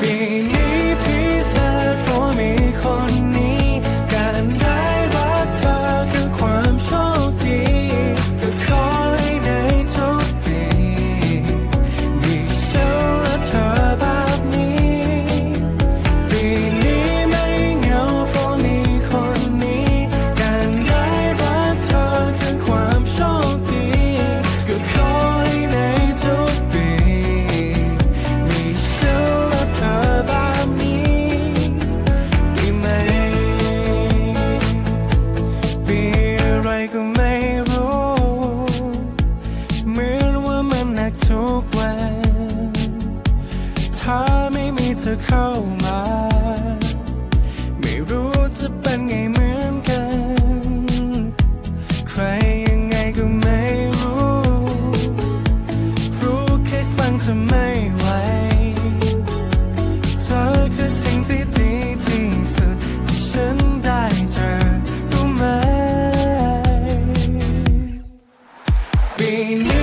ปีนี้พิเศษเพราะมีคน ปีอะไรก็ไม่รู้ เหมือนว่ามันหนักทุกวัน ถ้าไม่มีเธอเข้ามา i me.